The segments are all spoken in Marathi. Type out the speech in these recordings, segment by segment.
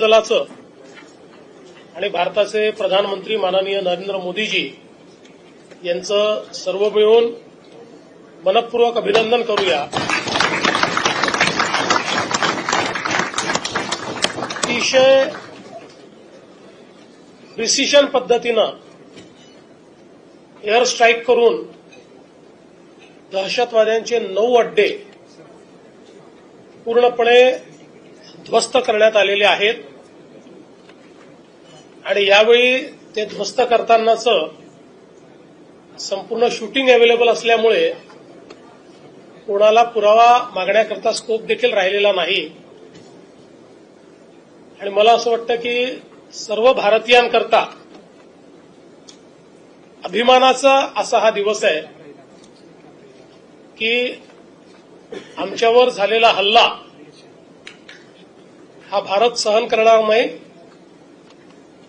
दलाचं आणि भारताचे प्रधानमंत्री माननीय नरेंद्र मोदीजी यांचं सर्व मिळून मनपूर्वक अभिनंदन करूया. अतिशय प्रिसिशन पद्धतीनं एअर स्ट्राईक करून दहशतवाद्यांचे नऊ अड्डे पूर्णपणे ध्वस्त करण्यात आलेले आहेत. आणि यावेळी ते ध्वस्त करतानाचं संपूर्ण शूटिंग अवेलेबल असल्यामुळे कोणाला पुरावा मागण्याकरता स्कोप देखील राहिलेला नाही. आणि मला असं वाटतं की सर्व भारतीयांकरता अभिमानाचा असा हा दिवस आहे की आमच्यावर झालेला हल्ला हा भारत सहन करणार नाही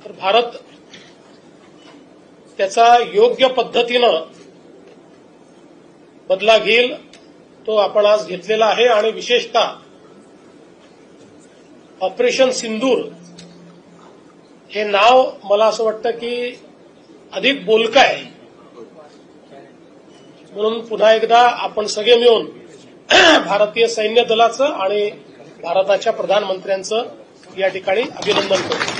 तर भारत त्याचा योग्य पद्धतीनं बदला घेईल तो आपण आज घेतलेला आहे. आणि विशेषतः ऑपरेशन सिंदूर हे नाव मला असं वाटतं की अधिक बोलकं आहे. म्हणून पुन्हा एकदा आपण सगळे मिळून भारतीय सैन्य दलाचं आणि भारताच्या प्रधानमंत्र्यांचं या ठिकाणी अभिनंदन करतो.